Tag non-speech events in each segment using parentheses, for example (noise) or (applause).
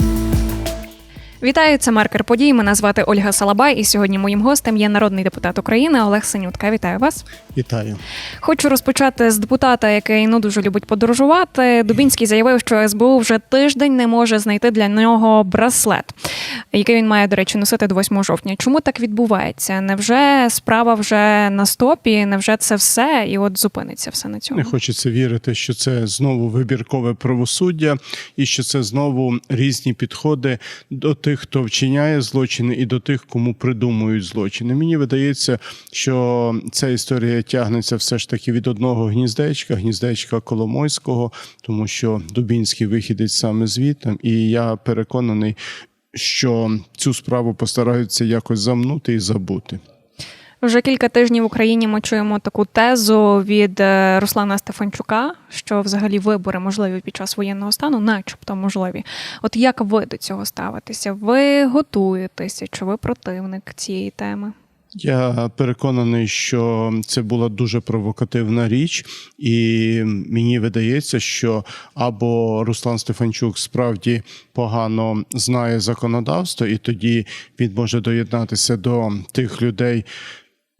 Bye. (laughs) Вітаю, це маркер подій. Мене звати Ольга Салабай, і сьогодні моїм гостем є народний депутат України Олег Синютка. Вітаю вас. Вітаю. Хочу розпочати з депутата, який ну дуже любить подорожувати. Дубінський заявив, що СБУ вже тиждень не може знайти для нього браслет, який він має, до речі, носити до 8 жовтня. Чому так відбувається? Невже справа вже на стопі? Невже це все? І от зупиниться все на цьому? Не хочеться вірити, що це знову вибіркове правосуддя, і що це знову різні підходи до тих, хто вчиняє злочини, і до тих, кому придумують злочини. Мені видається, що ця історія тягнеться все ж таки від одного гніздечка, гніздечка Коломойського, тому що Дубінський вихідець саме звідти, і я переконаний, що цю справу постараються якось замнути і забути. Вже кілька тижнів в Україні ми чуємо таку тезу від е, Руслана Стефанчука, що взагалі вибори можливі під час воєнного стану, начебто можливі. От як ви до цього ставитеся? Ви готуєтеся? Чи ви противник цієї теми? Я переконаний, що це була дуже провокативна річ, і мені видається, що або Руслан Стефанчук справді погано знає законодавство, і тоді він може доєднатися до тих людей.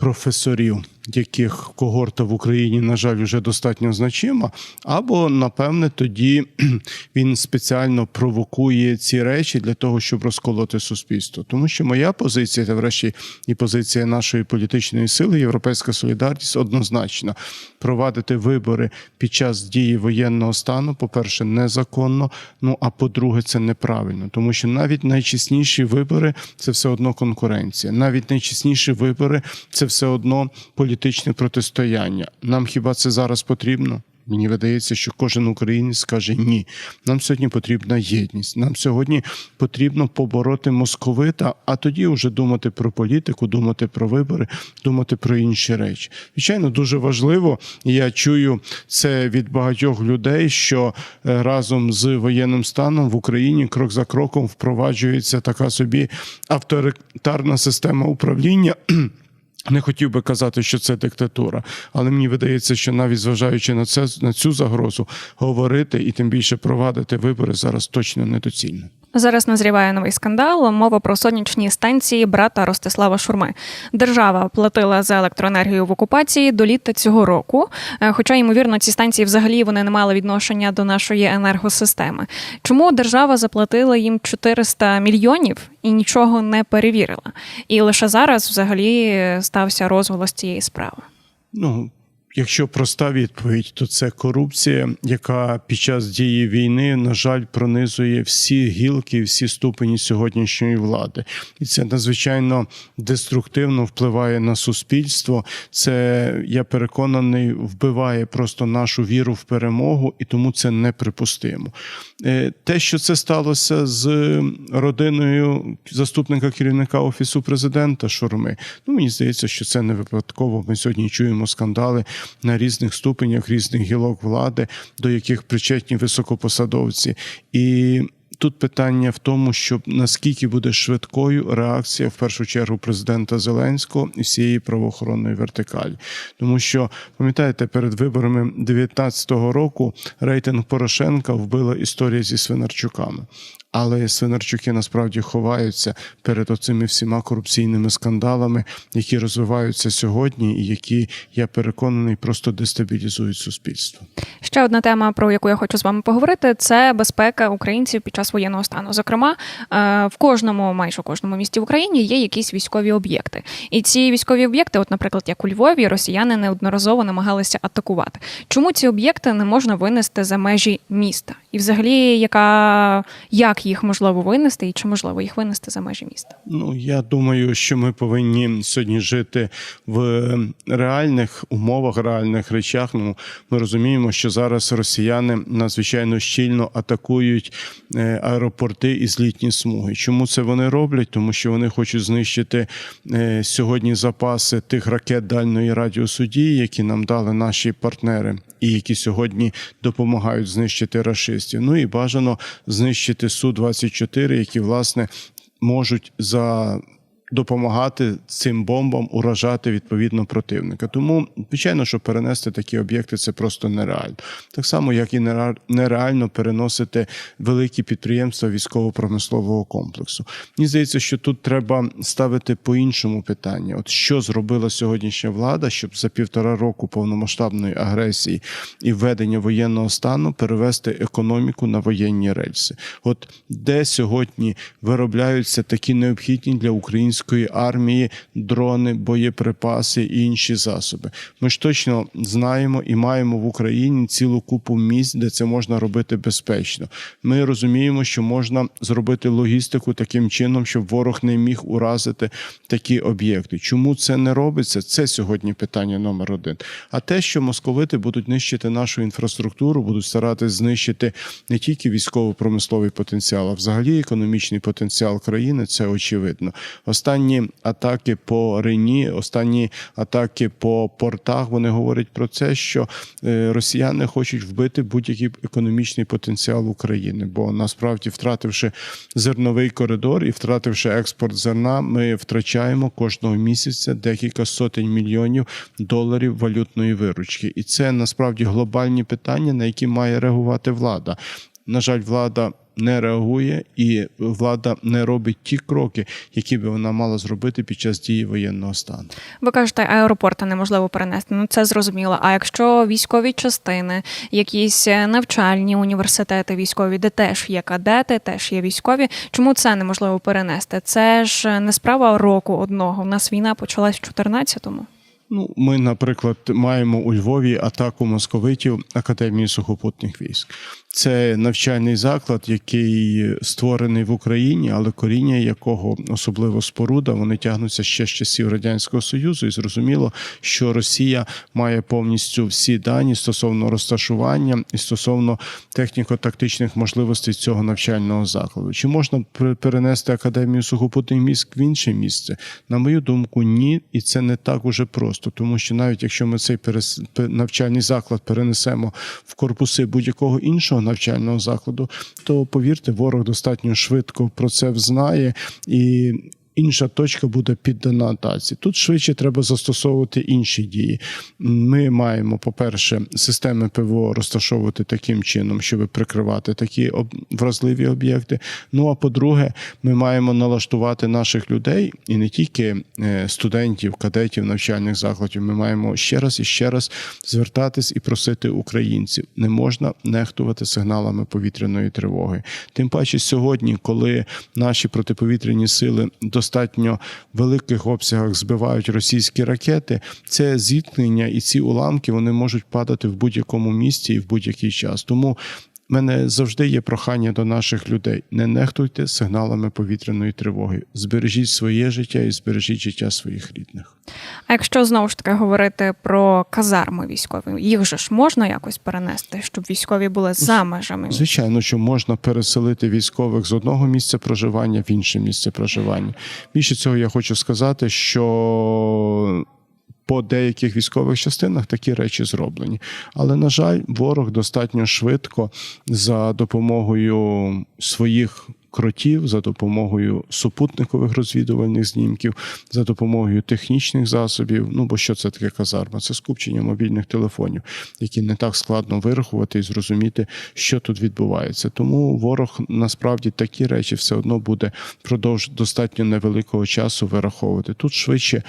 Професорів, яких когорта в Україні, на жаль, вже достатньо значима, або напевне тоді (clears throat) він спеціально провокує ці речі для того, щоб розколоти суспільство. Тому що моя позиція, та врешті і позиція нашої політичної сили, Європейська солідарність, однозначна провадити вибори під час дії воєнного стану, по-перше, незаконно. Ну а по-друге, це неправильно, тому що навіть найчесніші вибори це все одно конкуренція. Навіть найчесніші вибори це все одно політичне протистояння. Нам хіба це зараз потрібно? Мені видається, що кожен українець скаже ні. Нам сьогодні потрібна єдність. Нам сьогодні потрібно побороти московита, а тоді вже думати про політику, думати про вибори, думати про інші речі. Звичайно, дуже важливо. Я чую це від багатьох людей, що е, разом з воєнним станом в Україні крок за кроком впроваджується така собі авторитарна система управління. Не хотів би казати, що це диктатура, але мені видається, що навіть зважаючи на це на цю загрозу, говорити і тим більше провадити вибори зараз точно недоцільно. Зараз назріває новий скандал. Мова про сонячні станції брата Ростислава Шурми. Держава платила за електроенергію в окупації до літа цього року. Е, Хоча, ймовірно, ці станції взагалі вони не мали відношення до нашої енергосистеми. Чому держава заплатила їм 400 мільйонів і нічого не перевірила? І лише зараз взагалі стався розголос цієї справи. Ну, якщо проста відповідь, то це корупція, яка під час дії війни, на жаль, пронизує всі гілки, всі ступені сьогоднішньої влади, і це надзвичайно деструктивно впливає на суспільство. Це я переконаний, вбиває просто нашу віру в перемогу, і тому це неприпустимо. Е, Те, що це сталося з родиною заступника керівника офісу президента Шурми, ну мені здається, що це не випадково. Ми сьогодні чуємо скандали на різних ступенях різних гілок влади, до яких причетні високопосадовці. І тут питання в тому, щоб наскільки буде швидкою реакція в першу чергу президента Зеленського і всієї правоохоронної вертикалі, тому що пам'ятаєте, перед виборами 2019 року рейтинг Порошенка вбила історія зі Свинарчуками. Але Свинарчуки насправді ховаються перед оцими всіма корупційними скандалами, які розвиваються сьогодні, і які я переконаний просто дестабілізують суспільство. Ще одна тема, про яку я хочу з вами поговорити, це безпека українців під час воєнного стану. Зокрема, е, в кожному, майже у кожному місті в Україні є якісь військові об'єкти. І ці військові об'єкти, от, наприклад, як у Львові, росіяни неодноразово намагалися атакувати. Чому ці об'єкти не можна винести за межі міста? І, взагалі, яка як їх можливо винести, і чи можливо їх винести за межі міста? Ну я думаю, що ми повинні сьогодні жити в реальних умовах, реальних речах. Ну ми розуміємо, що зараз росіяни надзвичайно щільно атакують е, аеропорти і злітні смуги. Чому це вони роблять? Тому що вони хочуть знищити е, сьогодні запаси тих ракет дальної радіусу дії, які нам дали наші партнери, і які сьогодні допомагають знищити расистів. Ну і бажано знищити су 24 які власне можуть за допомагати цим бомбам уражати відповідно противника. Тому, звичайно, що перенести такі об'єкти це просто нереально. Так само, як і нере- нереально переносити великі підприємства військово-промислового комплексу. Мені здається, що тут треба ставити по-іншому питання: от що зробила сьогоднішня влада, щоб за півтора року повномасштабної агресії і введення воєнного стану перевести економіку на воєнні рельси. От де сьогодні виробляються такі необхідні для української армії дрони, боєприпаси і інші засоби. Ми ж точно знаємо і маємо в Україні цілу купу місць, де це можна робити безпечно. Ми розуміємо, що можна зробити логістику таким чином, щоб ворог не міг уразити такі об'єкти. Чому це не робиться? Це сьогодні питання номер один. А те, що московити будуть нищити нашу інфраструктуру, будуть старатись знищити не тільки військово-промисловий потенціал, а взагалі економічний потенціал країни, це очевидно. Останні атаки по Рені, останні атаки по портах, вони говорять про це, що е, росіяни хочуть вбити будь-який економічний потенціал України, бо насправді, втративши зерновий коридор і втративши експорт зерна, ми втрачаємо кожного місяця декілька сотень мільйонів доларів валютної виручки, і це насправді глобальні питання, на які має реагувати влада. На жаль, влада не реагує, і влада не робить ті кроки, які би вона мала зробити під час дії воєнного стану. Ви кажете, аеропорти неможливо перенести. Ну це зрозуміло. А якщо військові частини, якісь е, навчальні університети військові, де теж є кадети, теж є військові, чому це неможливо перенести? Це ж не справа року одного. У нас війна почалась в 14-му. Ну, ми, наприклад, маємо у Львові атаку московитів Академії сухопутних військ. Це навчальний заклад, який створений в Україні, але коріння якого, особливо споруда, вони тягнуться ще з часів радянського союзу, і зрозуміло, що Росія має повністю всі дані стосовно розташування і стосовно техніко-тактичних можливостей цього навчального закладу. Чи можна пер- перенести академію сухопутних військ в інше місце? На мою думку, ні, і це не так уже просто, тому що навіть якщо ми цей навчальний заклад перенесемо в корпуси будь-якого іншого навчального закладу, то повірте, ворог достатньо швидко про це взнає і. Інша точка буде піддана атаці. Тут швидше треба застосовувати інші дії. Ми маємо, по-перше, системи ПВО розташовувати таким чином, щоб прикривати такі вразливі об'єкти. Ну а по-друге, ми маємо налаштувати наших людей і не тільки е, студентів, кадетів навчальних закладів. Ми маємо ще раз і ще раз звертатись і просити українців. Не можна нехтувати сигналами повітряної тривоги. Тим паче сьогодні, коли наші протиповітряні сили достатньо великих обсягах збивають російські ракети, це зіткнення і ці уламки вони можуть падати в будь-якому місці і в будь-який час. Тому мене завжди є прохання до наших людей: не нехтуйте сигналами повітряної тривоги. Збережіть своє життя і збережіть життя своїх рідних. А якщо знову ж таки говорити про казарми військові, їх же ж можна якось перенести, щоб військові були за межами. Звичайно, що можна переселити військових з одного місця проживання в інше місце проживання. Більше цього, я хочу сказати, що. По деяких військових частинах такі речі зроблені, але на жаль, ворог достатньо швидко за допомогою своїх кротів, за допомогою супутникових розвідувальних знімків, за допомогою технічних засобів. Ну бо що це таке казарма? Це скупчення мобільних телефонів, які не так складно вирахувати і зрозуміти, що тут відбувається. Тому ворог насправді такі речі все одно буде впродовж достатньо невеликого часу вираховувати. Тут швидше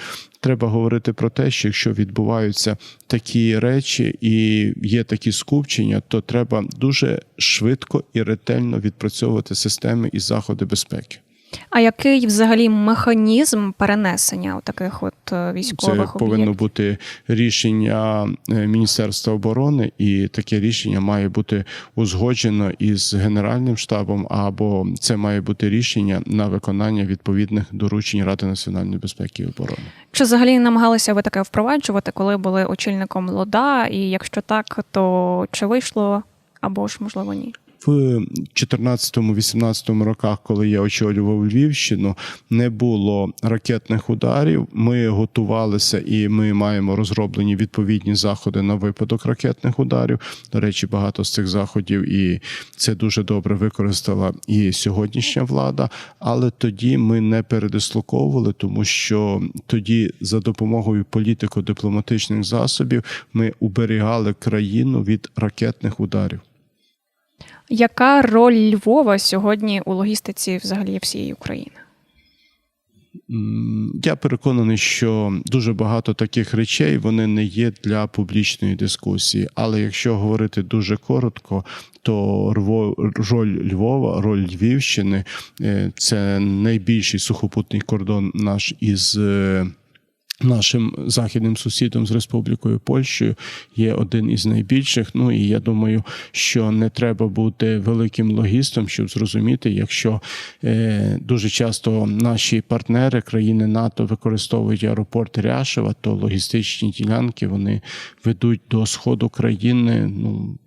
треба говорити про те, що якщо відбуваються такі речі і є такі скупчення, то треба дуже швидко і ретельно відпрацьовувати системи і заходи безпеки. А який взагалі механізм перенесення таких от е, військових Це повинно бути рішення е, Міністерства оборони, і таке рішення має бути узгоджено із Генеральним штабом, або це має бути рішення на виконання відповідних доручень Ради національної безпеки і оборони. Чи взагалі намагалися ви таке впроваджувати, коли були очільником ЛОДА? І якщо так, то чи вийшло або ж можливо ні? В 14-18 роках, коли я очолював Львівщину, не було ракетних ударів. Ми готувалися і ми маємо розроблені відповідні заходи на випадок ракетних ударів. До речі, багато з цих заходів, і це дуже добре використала і сьогоднішня влада. Але тоді ми не передислоковували, тому що тоді за допомогою політико-дипломатичних засобів ми уберігали країну від ракетних ударів. Яка роль Львова сьогодні у логістиці взагалі всієї України? Я переконаний, що дуже багато таких речей вони не є для публічної дискусії. Але якщо говорити дуже коротко, то роль Львова, роль Львівщини е, це найбільший сухопутний кордон наш із. Нашим західним сусідом з Республікою Польщею є один із найбільших. Ну і я думаю, що не треба бути великим логістом, щоб зрозуміти, якщо е, дуже часто наші партнери країни НАТО використовують аеропорт Ряшева, то логістичні ділянки вони ведуть до сходу країни. Ну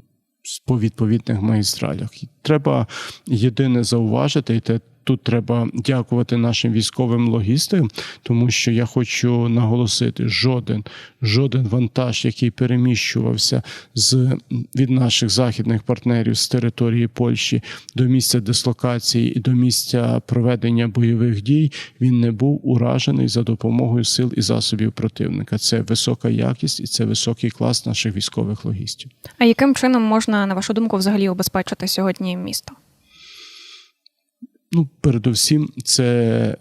по відповідних магістралях. Треба єдине зауважити, і те тут треба дякувати нашим військовим логістам, тому що я хочу наголосити: жоден, жоден вантаж, який переміщувався з від наших західних партнерів з території Польщі до місця дислокації і до місця проведення бойових дій, він не був уражений за допомогою сил і засобів противника. Це висока якість і це високий клас наших військових логістів. А яким чином можна, на вашу думку, взагалі обезпечити сьогодні місто? Ну, передусім, це.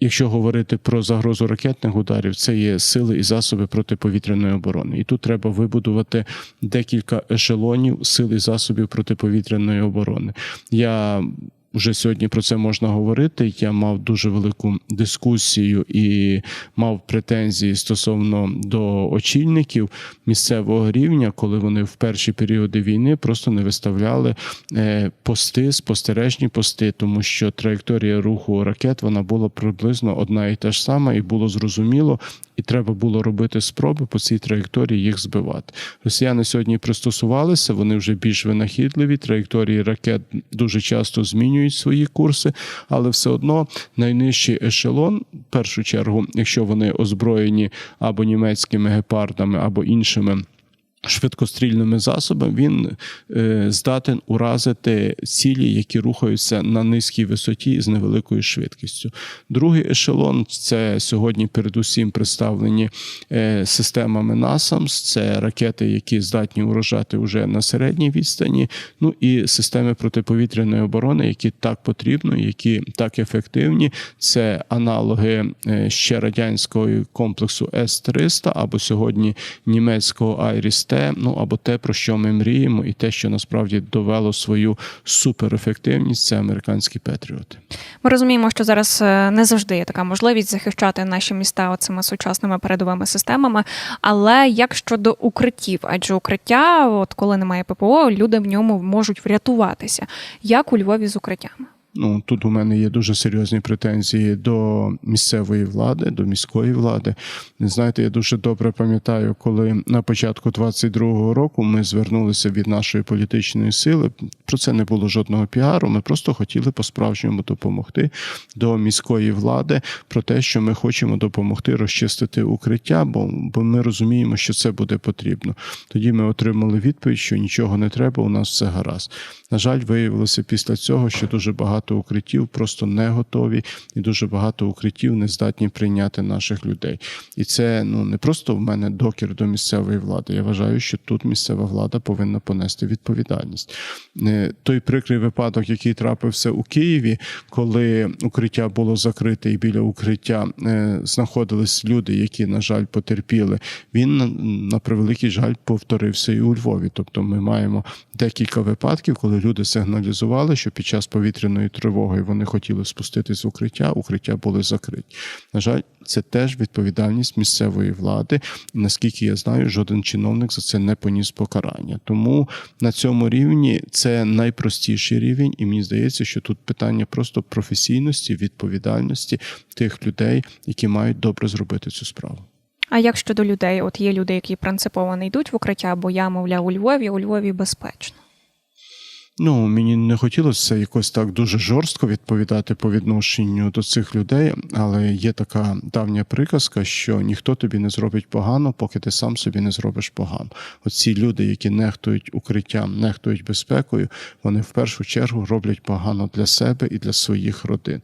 Якщо говорити про загрозу ракетних ударів, це є сили і засоби протиповітряної оборони. І тут треба вибудувати декілька ешелонів сил і засобів протиповітряної оборони. Я вже сьогодні про це можна говорити. Я мав дуже велику дискусію і мав претензії стосовно до очільників місцевого рівня, коли вони в перші періоди війни просто не виставляли е, пости, спостережні пости, тому що траєкторія руху ракет вона була приблизно одна і та ж сама, і було зрозуміло, і треба було робити спроби по цій траєкторії їх збивати. Росіяни сьогодні пристосувалися, вони вже більш винахідливі. Траєкторії ракет дуже часто змінюють свої курси, але все одно найнижчий ешелон, в першу чергу, якщо вони озброєні або німецькими гепардами, або іншими. Швидкострільними засобами він е, здатен уразити цілі, які рухаються на низькій висоті з невеликою швидкістю. Другий ешелон це сьогодні, передусім, представлені е, системами NASAMS, це ракети, які здатні уражати вже на середній відстані. Ну і системи протиповітряної оборони, які так потрібно, які так ефективні. Це аналоги е, ще радянського комплексу С-300 або сьогодні німецького Айріс-Т, ну або те, про що ми мріємо, і те, що насправді довело свою суперефективність, це американські Петріоти. Ми розуміємо, що зараз е, не завжди є така можливість захищати наші міста оцими сучасними передовими системами. Але як щодо укриттів, адже укриття, от коли немає ППО, люди в ньому можуть врятуватися. Як у Львові з укриттями? Ну тут у мене є дуже серйозні претензії до місцевої влади, до міської влади. Знаєте, я дуже добре пам'ятаю, коли на початку 22-го року ми звернулися від нашої політичної сили. Про це не було жодного піару. Ми просто хотіли по-справжньому допомогти до міської влади про те, що ми хочемо допомогти розчистити укриття, бо, бо ми розуміємо, що це буде потрібно. Тоді ми отримали відповідь, що нічого не треба, у нас все гаразд. На жаль, виявилося після цього, що дуже багато укриттів просто не готові, і дуже багато укриттів не здатні прийняти наших людей. І це ну не просто в мене докір до місцевої влади. Я вважаю, що тут місцева влада повинна понести відповідальність. Е, Той прикрий випадок, який трапився у Києві, коли укриття було закрите, і біля укриття е, знаходились люди, які, на жаль, потерпіли. Він на превеликий жаль повторився і у Львові. Тобто, ми маємо декілька випадків, коли люди сигналізували, що під час повітряної тривоги вони хотіли спуститись в укриття, укриття були закриті. На жаль, це теж відповідальність місцевої влади. Наскільки я знаю, жоден чиновник за це не поніс покарання. Тому на цьому рівні це найпростіший рівень, і мені здається, що тут питання просто професійності, відповідальності тих людей, які мають добре зробити цю справу. А як щодо людей? От є люди, які принципово не йдуть в укриття, бо я, мовляв, у Львові, у Львові безпечно. Ну, мені не хотілося якось так дуже жорстко відповідати по відношенню до цих людей, але є така давня приказка, що ніхто тобі не зробить погано, поки ти сам собі не зробиш погано. Оці люди, які нехтують укриттям, нехтують безпекою, вони в першу чергу роблять погано для себе і для своїх родин.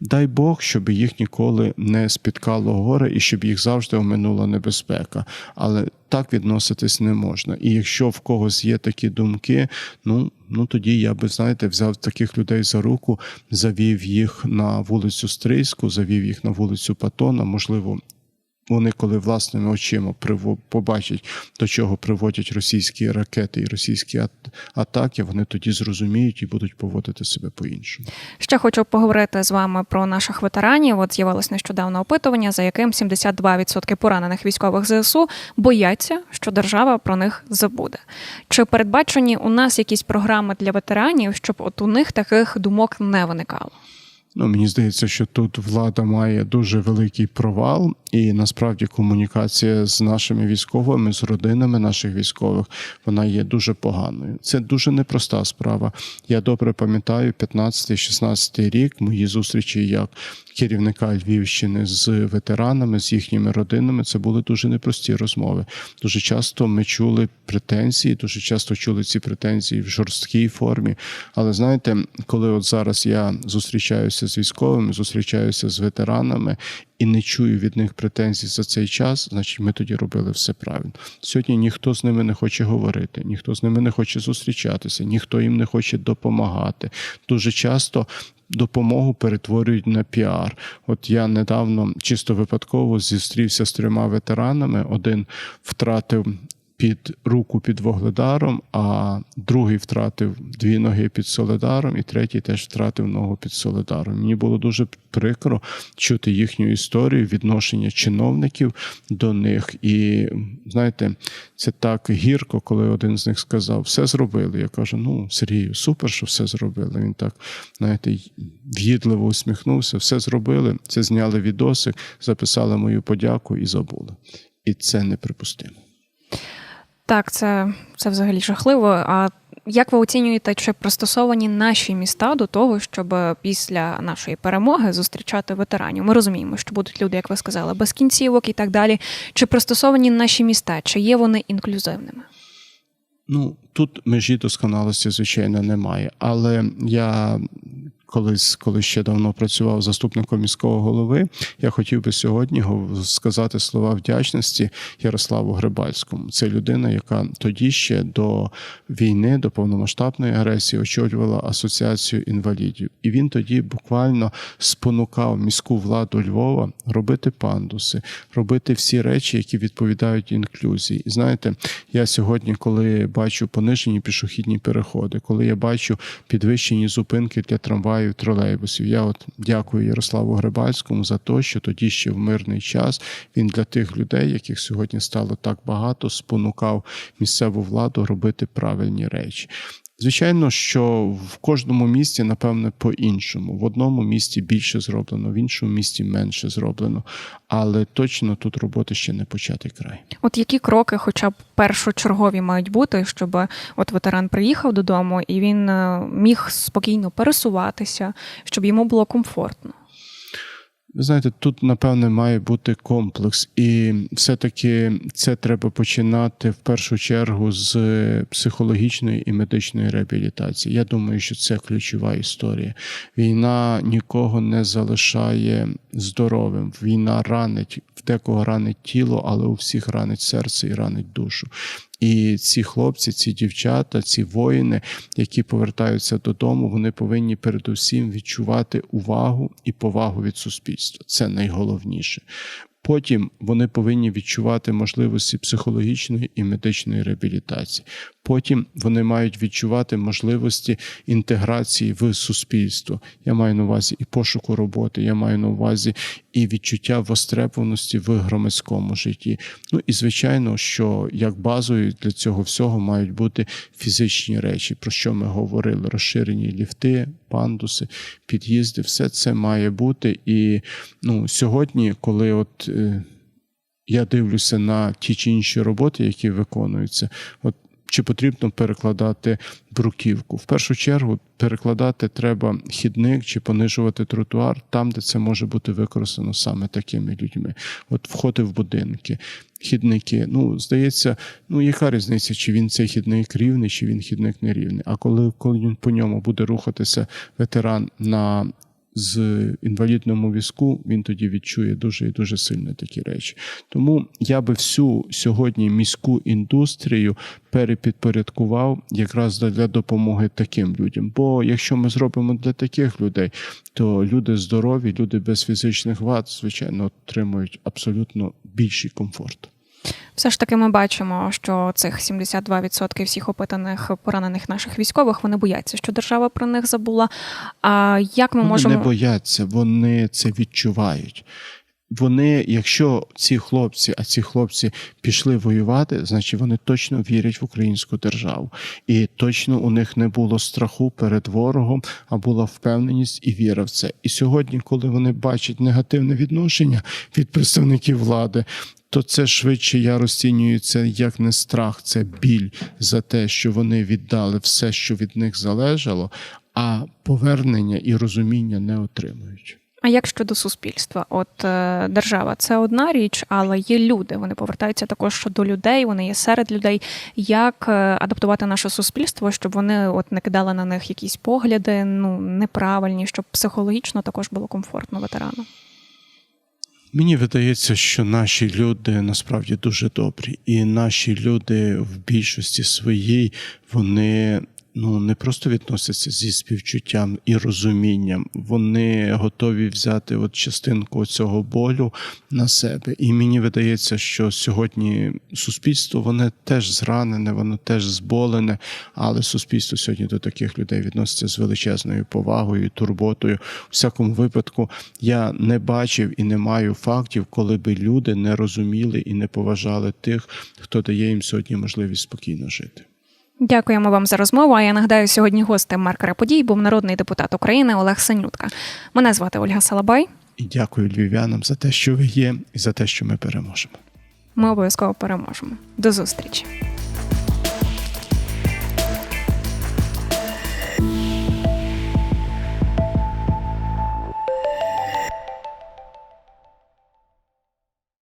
Дай Бог, щоб їх ніколи не спіткало горе і щоб їх завжди оминула небезпека. Але так відноситись не можна. І якщо в когось є такі думки, ну ну тоді я би знаєте, взяв таких людей за руку, завів їх на вулицю Стрийську, завів їх на вулицю Патона. Можливо, вони, коли власними очима побачать, до чого приводять російські ракети і російські атаки, вони тоді зрозуміють і будуть поводити себе по-іншому. Ще хочу поговорити з вами про наших ветеранів. От з'явилось нещодавно опитування, за яким 72% поранених військових ЗСУ бояться, що держава про них забуде. Чи передбачені у нас якісь програми для ветеранів, щоб от у них таких думок не виникало? Ну, мені здається, що тут влада має дуже великий провал, і насправді комунікація з нашими військовими, з родинами наших військових, вона є дуже поганою. Це дуже непроста справа. Я добре пам'ятаю 15-16 рік мої зустрічі як керівника Львівщини з ветеранами, з їхніми родинами. Це були дуже непрості розмови. Дуже часто ми чули претензії, дуже часто чули ці претензії в жорсткій формі. Але знаєте, коли от зараз я зустрічаюся з військовими, зустрічаюся з ветеранами і не чую від них претензій за цей час, значить ми тоді робили все правильно. Сьогодні ніхто з ними не хоче говорити, ніхто з ними не хоче зустрічатися, ніхто їм не хоче допомагати. Дуже часто. Допомогу перетворюють на піар. От я недавно чисто випадково зустрівся з трьома ветеранами. Один втратив під руку під Вогледаром, а другий втратив дві ноги під Соледаром, і третій теж втратив ногу під Соледаром. Мені було дуже прикро чути їхню історію, відношення чиновників до них. І знаєте, це так гірко, коли один з них сказав: все зробили. Я кажу: ну, Сергію, супер, що все зробили. Він так, знаєте, в'їдливо усміхнувся, все зробили. Це зняли відосик, записали мою подяку і забули. І це неприпустимо. Так, це, це взагалі жахливо. А як ви оцінюєте, чи пристосовані наші міста до того, щоб після нашої перемоги зустрічати ветеранів? Ми розуміємо, що будуть люди, як ви сказали, без кінцівок і так далі. Чи пристосовані наші міста, чи є вони інклюзивними? Ну, тут межі досконалості, звичайно, немає. Але я колись, коли ще давно працював заступником міського голови, я хотів би сьогодні сказати слова вдячності Ярославу Грибальському. Це людина, яка тоді ще до війни, до повномасштабної агресії очолювала асоціацію інвалідів. І він тоді буквально спонукав міську владу Львова робити пандуси, робити всі речі, які відповідають інклюзії. І знаєте, я сьогодні, коли бачу понижені пішохідні переходи, коли я бачу підвищені зупинки для трамваїв, тролейбусів, я от дякую Ярославу Грибальському за те, що тоді ще в мирний час він для тих людей, яких сьогодні стало так багато, спонукав місцеву владу робити правильні речі. Звичайно, що в кожному місті, напевне, по-іншому. В одному місті більше зроблено, в іншому місті менше зроблено. Але точно тут роботи ще не початий край. От які кроки, хоча б першочергові, мають бути, щоб от ветеран приїхав додому і він е, міг спокійно пересуватися, щоб йому було комфортно. Ви знаєте, тут напевне має бути комплекс, і все-таки це треба починати в першу чергу з психологічної і медичної реабілітації. Я думаю, що це ключова історія. Війна нікого не залишає здоровим. Війна ранить в декого ранить тіло, але у всіх ранить серце і ранить душу. І ці хлопці, ці дівчата, ці воїни, які повертаються додому, вони повинні передусім відчувати увагу і повагу від суспільства. Це найголовніше. Потім вони повинні відчувати можливості психологічної і медичної реабілітації. Потім вони мають відчувати можливості інтеграції в суспільство. Я маю на увазі і пошуку роботи, я маю на увазі і відчуття востребованості в громадському житті. Ну і звичайно, що як базою для цього всього мають бути фізичні речі, про що ми говорили: розширені ліфти, пандуси, під'їзди, все це має бути. І ну, сьогодні, коли от. е, я дивлюся на ті чи інші роботи, які виконуються. От чи потрібно перекладати бруківку. В першу чергу перекладати треба хідник чи понижувати тротуар там, де це може бути використано саме такими людьми. От входи в будинки, хідники. Ну, здається, ну яка різниця, чи він цей хідник рівний, чи він хідник нерівний. А коли, коли по ньому буде рухатися ветеран на з інвалідному візку, він тоді відчує дуже і дуже сильно такі речі. Тому я би всю сьогодні міську індустрію перепідпорядкував якраз для допомоги таким людям. Бо якщо ми зробимо для таких людей, то люди здорові, люди без фізичних вад, звичайно, отримують абсолютно більший комфорт. Все ж таки, ми бачимо, що цих 72% всіх опитаних поранених наших військових вони бояться, що держава про них забула. А як ми Вони можемо не бояться, вони це відчувають. Вони, якщо ці хлопці, а ці хлопці пішли воювати, значить вони точно вірять в українську державу, і точно у них не було страху перед ворогом, а була впевненість і віра в це. І сьогодні, коли вони бачать негативне відношення від представників влади, то це швидше я розцінюю це як не страх, це біль за те, що вони віддали все, що від них залежало, а повернення і розуміння не отримують. А як щодо суспільства? От е, держава це одна річ, але є люди. Вони повертаються також до людей, вони є серед людей. Як е, адаптувати наше суспільство, щоб вони от не кидали на них якісь погляди, ну неправильні, щоб психологічно також було комфортно ветерану? Мені видається, що наші люди насправді дуже добрі, і наші люди в більшості своїй вони ну не просто відносяться зі співчуттям і розумінням, вони готові взяти от частинку цього болю на себе. І мені видається, що сьогодні суспільство воно теж зранене, воно теж зболене, але суспільство сьогодні до таких людей відноситься з величезною повагою, турботою. У всякому випадку я не бачив і не маю фактів, коли би люди не розуміли і не поважали тих, хто дає їм сьогодні можливість спокійно жити. Дякуємо вам за розмову. А я нагадаю, сьогодні гостем маркера подій був народний депутат України Олег Санютка. Мене звати Ольга Салабай. І дякую львів'янам за те, що ви є, і за те, що ми переможемо. Ми обов'язково переможемо. До зустрічі.